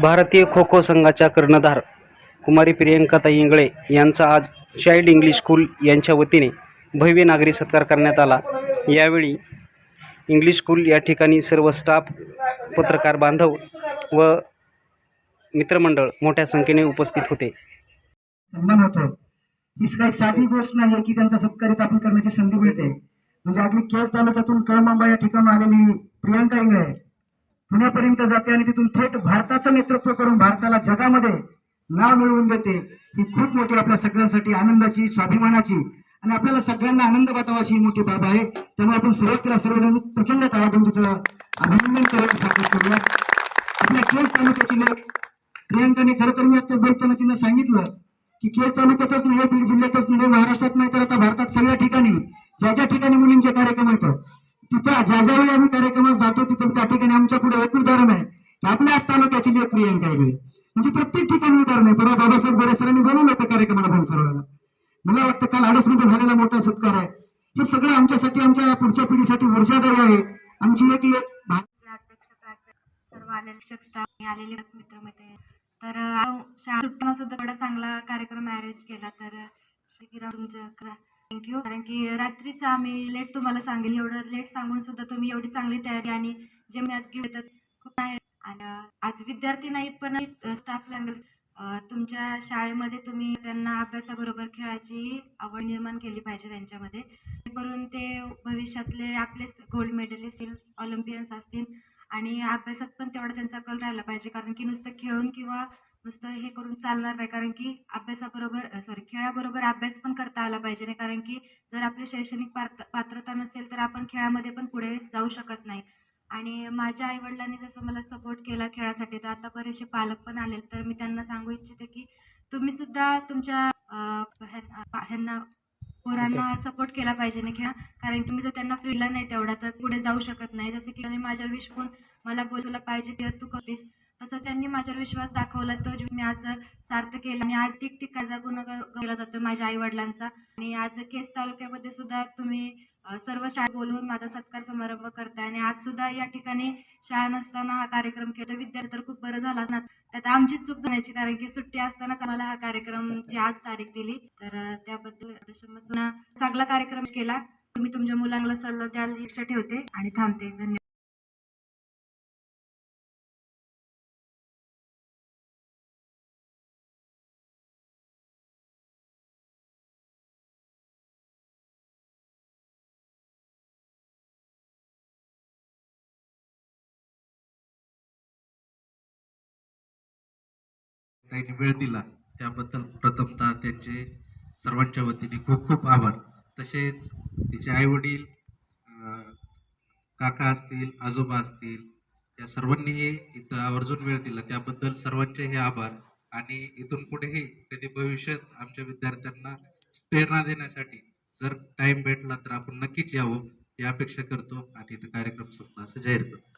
भारतीय खो खो संघाच्या कर्णधार कुमारी प्रियंकाताई इंगळे यांचा आज चाइल्ड इंग्लिश स्कूल यांच्या वतीने भव्य नागरी सत्कार करण्यात आला. यावेळी इंग्लिश स्कूल या ठिकाणी सर्व स्टाफ पत्रकार बांधव व मित्रमंडळ मोठ्या संख्येने उपस्थित होते. सन्मान होतो. ही काही साधी गोष्ट नाही की त्यांचा सत्कारित आपण करण्याची संधी मिळते. म्हणजे आपली केस तालुक्यातून कळमांबा या ठिकाणी आलेली प्रियंका इंगळे पुण्यापर्यंत जाते आणि तिथून थेट भारताचं नेतृत्व करून भारताला जगामध्ये नाव मिळवून देते. ही खूप मोठी आपल्या सगळ्यांसाठी आनंदाची स्वाभिमानाची आणि आपल्याला सगळ्यांना आनंद वाटावा अशी मोठी बाब आहे. त्यामुळे आपण सुरुवातीला सर्वजण प्रचंड टाळाबंदीचं अभिनंदन करून स्वागत करूया. आपल्या केस तालुक्याची लेख. प्रियांकाने खरं तर मी आत्ताच बोलताना तिनं सांगितलं की केस तालुक्यातच नव्हे बीड जिल्ह्यातच नव्हे महाराष्ट्रात नाही तर आता भारतात सगळ्या ठिकाणी ज्या ज्या ठिकाणी मुलींचे कार्यक्रम येतात तिथं ज्या आम्ही कार्यक्रमात जातो तिथं त्या ठिकाणी आमच्या पुढे एक उदाहरण आहे की आपल्याच तालुक्याची लेख प्रियांका वेगळी म्हणजे प्रत्येक ठिकाणी उदाहरण आहे. परवा बाबासाहेब गोरे सरांनी बोलवलं होतं कार्यक्रमाला बनसरवाला मला वाटतं काल अडीच मिनिटं झालेला मोठा सत्कार आहे. हे सगळं आमच्यासाठी आमच्या पुढच्या पिढीसाठी ऊर्जादायी आहे. आमची एक अध्यक्ष सर्व आलेले शिक्षक स्टाफ आलेले मित्र मैत्रिणी. तर शाळा सुटताना सुद्धा एवढा चांगला कार्यक्रम अरेंज केला तर तुमचं थँक्यू कारण की रात्रीचं आम्ही लेट तुम्हाला सांगेल एवढं लेट सांगून सुद्धा तुम्ही एवढी चांगली तयारी आणि जे मॅच घेऊन खूप आहे. आणि आज विद्यार्थी नाहीत पण स्टाफ लागेल तुमच्या शाळेमध्ये तुम्ही त्यांना अभ्यासाबरोबर खेळाची आवड निर्माण केली पाहिजे त्यांच्यामध्ये. करून ते भविष्यातले आपले गोल्ड मेडलिस्ट असतील ऑलिम्पियन्स असतील आणि अभ्यासात पण तेवढा त्यांचा कल राहिला पाहिजे. कारण की नुसतं खेळून किंवा नुसतं हे करून चालणार नाही. कारण की अभ्यासाबरोबर सॉरी खेळाबरोबर अभ्यास पण करता आला पाहिजे नाही. कारण की जर आपली शैक्षणिक पात्र पात्रता नसेल तर आपण खेळामध्ये पण पुढे जाऊ शकत नाही. आणि माझ्या आईवडिलांनी जसं मला सपोर्ट केला खेळासाठी तर आता बरेचसे पालक पण आले तर मी त्यांना सांगू इच्छिते की तुम्ही सुद्धा तुमच्या ह्यां- ह्यांना पोरांना सपोर्ट केला पाहिजे ना खेळा कारण की मी जर त्यांना फ्रीला नाही तेवढा तर पुढे जाऊ शकत नाही. जसं की त्यांनी माझ्यावर विश्वास मला बोल तुला पाहिजे तर तू करतेस. तसं त्यांनी माझ्यावर विश्वास दाखवला तर मी आज सार्थ केला. आणि आज ठिकठिकाणचा गुन्हा केला जातो माझ्या आई वडिलांचा आणि आज केस तालुक्यामध्ये सुद्धा तुम्ही सर्व शाळा बोलवून माझा सत्कार समारंभ करताय आणि आज सुद्धा या ठिकाणी शाळा नसताना हा कार्यक्रम केला. विद्यार्थी तर खूप बरं झाला ना त्यात आमचीच चूक जाण्याची कारण की सुट्टी असतानाच आम्हाला हा कार्यक्रमची आज तारीख दिली. तर त्याबद्दल चांगला कार्यक्रम केला. तुम्ही तुमच्या मुलांना सल्ला द्याल इच्छा ठेवते आणि थांबते. धन्यवाद. त्यांनी वेळ दिला त्याबद्दल प्रथमतः त्यांचे सर्वांच्या वतीने खूप खूप आभार. तसेच तिचे आईवडील काका असतील आजोबा असतील त्या सर्वांनीही इथं आवर्जून वेळ दिला. त्याबद्दल सर्वांचे हे आभार. आणि इथून पुढेही कधी भविष्यात आमच्या विद्यार्थ्यांना प्रेरणा देण्यासाठी जर टाइम भेटला तर आपण नक्कीच यावं ही अपेक्षा करतो. आणि इथं कार्यक्रम संपला. असं जाहीर करतो.